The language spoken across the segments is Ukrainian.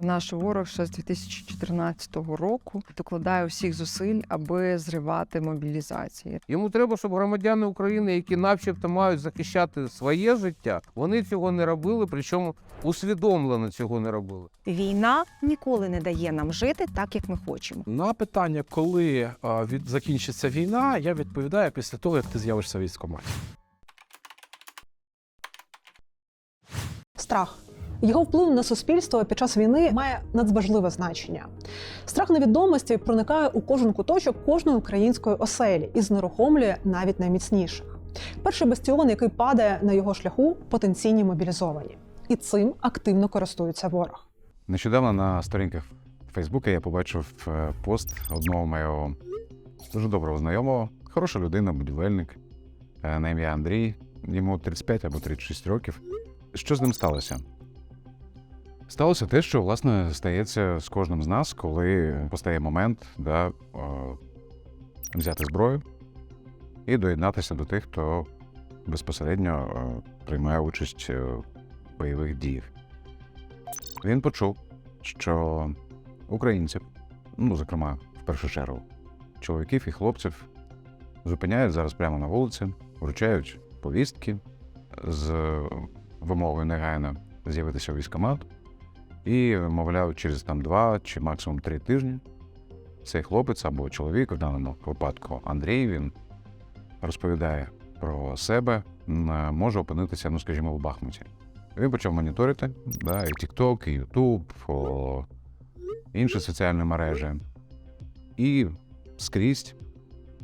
Наш ворог ще з 2014 року докладає всіх зусиль, аби зривати мобілізації. Йому треба, щоб громадяни України, які начебто мають захищати своє життя, вони цього не робили, причому усвідомлено цього не робили. Війна ніколи не дає нам жити так, як ми хочемо. На питання, коли а, від закінчиться війна, я відповідаю після того, як ти з'явишся військкоматі. Страх. Його вплив на суспільство під час війни має надважливе значення. Страх невідомості проникає у кожен куточок кожної української оселі і знерухомлює навіть найміцніших. Перший бастіон, який падає на його шляху, потенційні мобілізовані, і цим активно користується ворог. Нещодавно на сторінках Фейсбука я побачив е, пост одного моєго дуже доброго знайомого, хороша людина, будівельник е, на ім'я Андрій. Йому 35 або 36 років. Що з ним сталося? Сталося те, що власне стається з кожним з нас, коли постає момент да, взяти зброю і доєднатися до тих, хто безпосередньо приймає участь в бойових діях. Він почув, що українців, ну, зокрема, в першу чергу, чоловіків і хлопців зупиняють зараз прямо на вулиці, вручають повістки з вимогою негайно з'явитися у військкомат і, мовляв, через там два чи максимум три тижні цей хлопець або чоловік, в даному випадку Андрій, він розповідає про себе, може опинитися, ну скажімо, в Бахмуті. Він почав моніторити да, і TikTok, і YouTube, інші соціальні мережі, і скрізь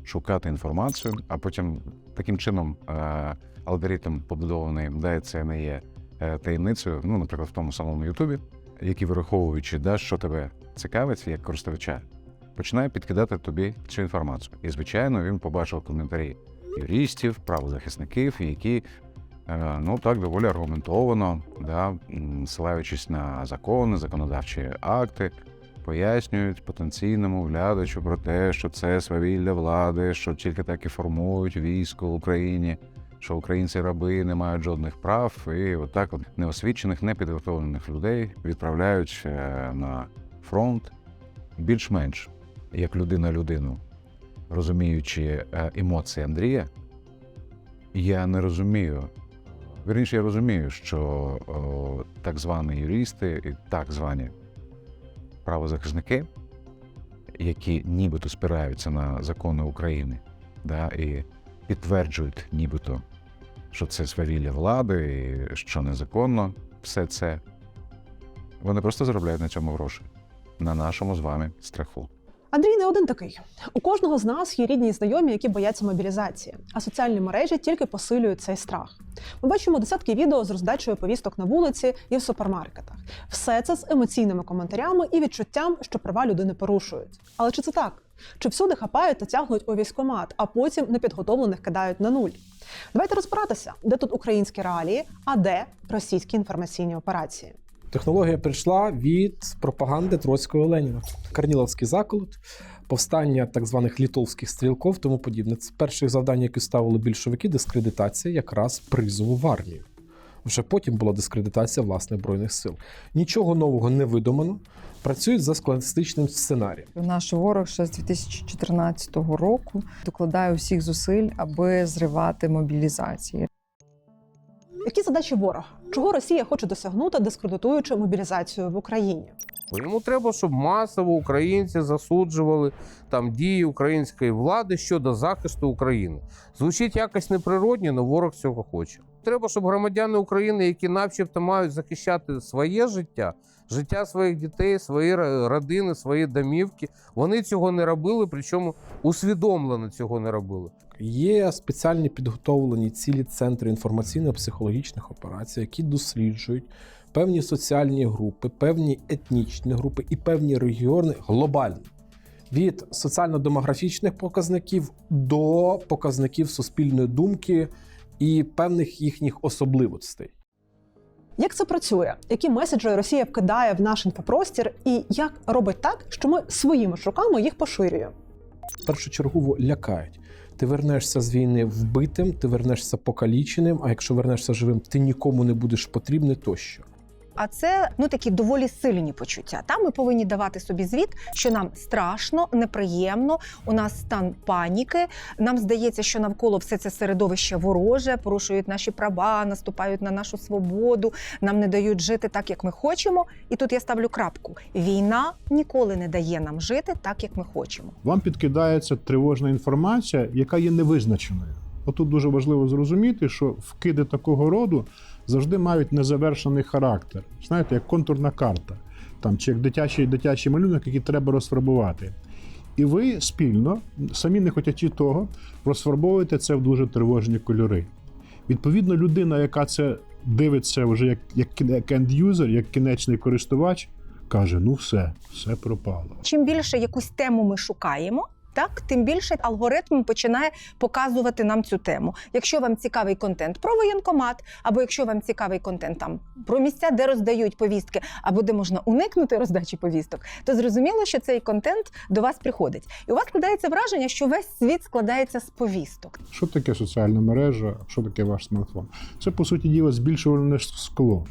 шукати інформацію, а потім таким чином е, алгоритм побудований, і це не є е, таємницею, ну, наприклад, в тому самому Ютубі, який вираховуючи, да, що тебе цікавить як користувача, починає підкидати тобі цю інформацію. І, звичайно, він побачив коментарі юристів, правозахисників, які Е, ну так доволі аргументовано, да, м, ссилаючись на закони, законодавчі акти, пояснюють потенційному глядачу про те, що це свавілля влади, що тільки так і формують військо в Україні, що українці раби не мають жодних прав, і отак от неосвічених, непідготовлених людей відправляють е, на фронт більш-менш як людина людину, розуміючи е, емоції Андрія. Я не розумію. Вірніше, я розумію, що о, так звані юристи і так звані правозахисники, які нібито спираються на закони України, да, і підтверджують нібито, що це свавілля влади, і що незаконно все це, вони просто заробляють на цьому гроші, на нашому з вами страху. Андрій не один такий. У кожного з нас є рідні і знайомі, які бояться мобілізації, а соціальні мережі тільки посилюють цей страх. Ми бачимо десятки відео з роздачею повісток на вулиці і в супермаркетах. Все це з емоційними коментарями і відчуттям, що права людини порушують. Але чи це так? Чи всюди хапають та тягнуть у військкомат, а потім непідготовлених кидають на нуль? Давайте розбиратися, де тут українські реалії, а де російські інформаційні операції. Технологія прийшла від пропаганди Троцького Леніна. Карніловський заколот, повстання так званих літовських стрілков, тому подібне. Це перших завдань, які ставили більшовики, дискредитація якраз призову в армію. Вже потім була дискредитація власних збройних сил. Нічого нового не видумано. Працюють за скластичним сценарієм. Наш ворог ще з 2014 року докладає всіх зусиль, аби зривати мобілізації. Які задачі ворога? Чого Росія хоче досягнути, дискредитуючи мобілізацію в Україні? Йому треба, щоб масово українці засуджували там дії української влади щодо захисту України. Звучить якось неприродні, але ворог цього хоче. Треба, щоб громадяни України, які начебто мають захищати своє життя, життя своїх дітей, свої родини, свої домівки, вони цього не робили, причому усвідомлено цього не робили. Є спеціальні підготовлені цілі центри інформаційно-психологічних операцій, які досліджують певні соціальні групи, певні етнічні групи і певні регіони глобально. Від соціально-демографічних показників до показників суспільної думки і певних їхніх особливостей. Як це працює? Які меседжі Росія вкидає в наш інфопростір, і як робить так, що ми своїми ж руками їх поширюємо? першочергово лякають. Ти вернешся з війни вбитим, ти вернешся покаліченим, а якщо вернешся живим, ти нікому не будеш потрібний тощо. А це ну такі доволі сильні почуття. Там ми повинні давати собі звіт, що нам страшно, неприємно. У нас стан паніки. Нам здається, що навколо все це середовище вороже, порушують наші права, наступають на нашу свободу, нам не дають жити так, як ми хочемо. І тут я ставлю крапку: війна ніколи не дає нам жити так, як ми хочемо. Вам підкидається тривожна інформація, яка є невизначеною. Отут дуже важливо зрозуміти, що вкиди такого роду завжди мають незавершений характер. Знаєте, як контурна карта, там, чи як дитячий, дитячий малюнок, який треба розфарбувати. І ви спільно, самі не хотячи того, розфарбовуєте це в дуже тривожні кольори. Відповідно, людина, яка це дивиться вже як, як, end-user, як кінечний користувач, каже: ну все, все пропало. Чим більше якусь тему ми шукаємо. Так, тим більше алгоритм починає показувати нам цю тему. Якщо вам цікавий контент про воєнкомат, або якщо вам цікавий контент там про місця, де роздають повістки, або де можна уникнути роздачі повісток, то зрозуміло, що цей контент до вас приходить. І у вас складається враження, що весь світ складається з повісток. Що таке соціальна мережа, що таке ваш смартфон? Це, по суті діла, збільшувальне скло.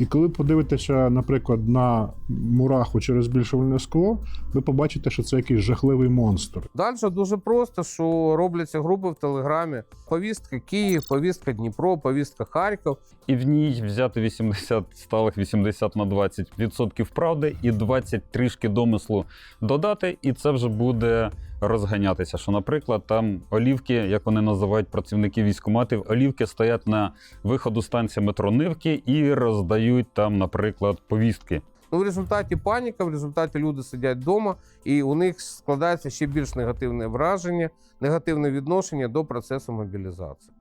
І коли подивитеся, наприклад, на мураху через збільшувальне скло, ви побачите, що це якийсь жахливий монстр. Далі дуже просто, що робляться групи в Телеграмі. Повістка Київ, повістка Дніпро, повістка Харків. і в ній взяти 80 сталих 80 на 20 відсотків правди і 20 трішки домислу додати, і це вже буде розганятися. Що, наприклад, там олівки, як вони називають працівники військкоматів, олівки стоять на виходу станції метро Нивки і роздають там, наприклад, повістки. Ну, в результаті паніка, в результаті люди сидять вдома, і у них складається ще більш негативне враження, негативне відношення до процесу мобілізації.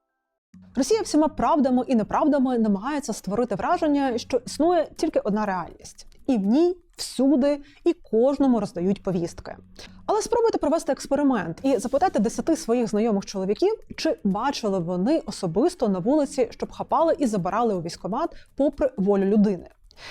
Росія всіма правдами і неправдами намагається створити враження, що існує тільки одна реальність, і в ній всюди і кожному роздають повістки. Але спробуйте провести експеримент і запитати десяти своїх знайомих чоловіків, чи бачили вони особисто на вулиці, щоб хапали і забирали у військкомат попри волю людини.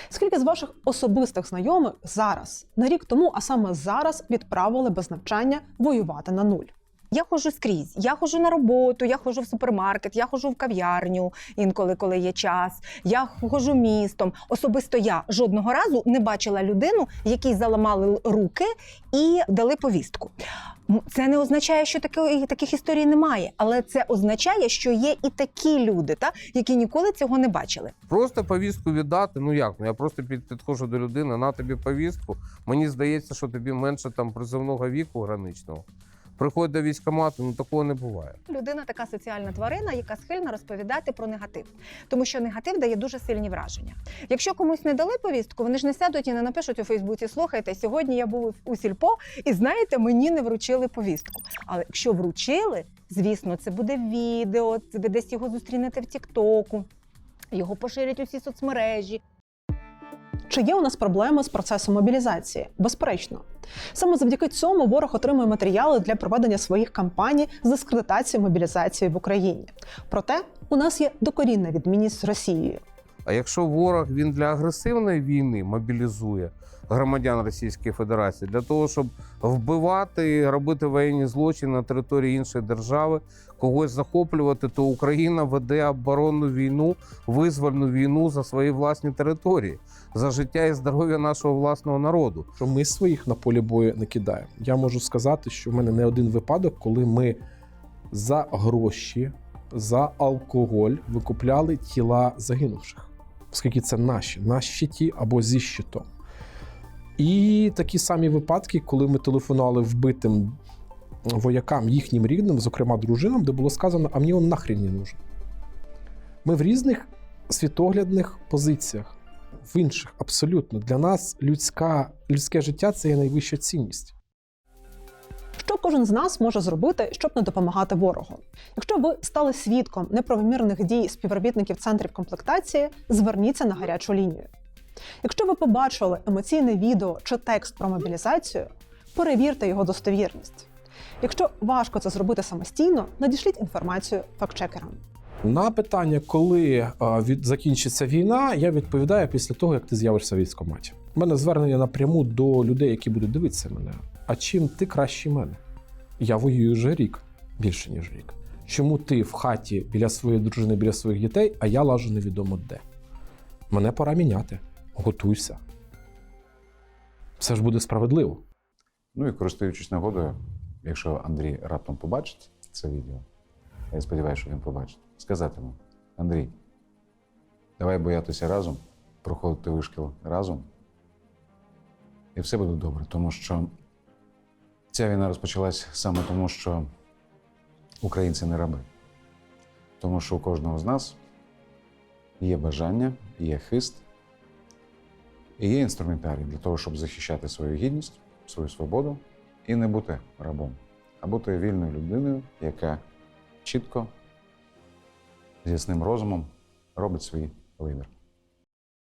Скільки з ваших особистих знайомих зараз, на рік тому, а саме зараз, відправили без навчання воювати на нуль? Я ходжу скрізь. Я ходжу на роботу, я ходжу в супермаркет, я ходжу в кав'ярню інколи, коли є час. Я ходжу містом. Особисто я жодного разу не бачила людину, якій заламали руки і дали повістку. Це не означає, що такої, таких історій немає, але це означає, що є і такі люди, та, які ніколи цього не бачили. Просто повістку віддати. Ну як? Ну я просто під, підходжу до людини, на тобі повістку. Мені здається, що тобі менше там призовного віку граничного. Приходь до військкомату, ну такого не буває. Людина така соціальна тварина, яка схильна розповідати про негатив, тому що негатив дає дуже сильні враження. Якщо комусь не дали повістку, вони ж не сядуть і не напишуть у Фейсбуці. Слухайте, сьогодні я був у сільпо, і знаєте, мені не вручили повістку. Але якщо вручили, звісно, це буде відео, ви десь його зустрінете в Тіктоку, його поширять усі соцмережі. Чи є у нас проблеми з процесом мобілізації? Безперечно. Саме завдяки цьому ворог отримує матеріали для проведення своїх кампаній з дискредитації мобілізації в Україні. Проте у нас є докорінна відмінність з Росією. А якщо ворог він для агресивної війни мобілізує громадян Російської Федерації для того, щоб вбивати, робити воєнні злочини на території іншої держави, когось захоплювати, то Україна веде оборонну війну, визвольну війну за свої власні території, за життя і здоров'я нашого власного народу. що ми своїх на полі бою не кидаємо. Я можу сказати, що в мене не один випадок, коли ми за гроші, за алкоголь викупляли тіла загинувших, оскільки це наші, на щиті або зі щитом. І такі самі випадки, коли ми телефонували вбитим воякам, їхнім рідним, зокрема дружинам, де було сказано, а мені он нахрен не нужен. Ми в різних світоглядних позиціях в інших абсолютно для нас людська, людське життя це є найвища цінність. Що кожен з нас може зробити, щоб не допомагати ворогу? Якщо ви стали свідком неправомірних дій співробітників центрів комплектації, зверніться на гарячу лінію. Якщо ви побачили емоційне відео чи текст про мобілізацію, перевірте його достовірність. Якщо важко це зробити самостійно, надішліть інформацію фактчекерам. На питання, коли від закінчиться війна, я відповідаю після того, як ти з'явишся в військкоматі. У мене звернення напряму до людей, які будуть дивитися мене. А чим ти кращий мене? Я воюю вже рік, більше ніж рік. Чому ти в хаті біля своєї дружини, біля своїх дітей, а я лажу невідомо де? Мене пора міняти. готуйся. Все ж буде справедливо. Ну і користуючись нагодою, якщо Андрій раптом побачить це відео, я сподіваюся, що він побачить, сказатиму: Андрій, давай боятися разом, проходити вишкіл разом. І все буде добре, тому що ця війна розпочалась саме тому, що українці не раби. Тому що у кожного з нас є бажання, є хист, і є інструментарій для того, щоб захищати свою гідність, свою свободу і не бути рабом, а бути вільною людиною, яка чітко, з ясним розумом робить свій вибір.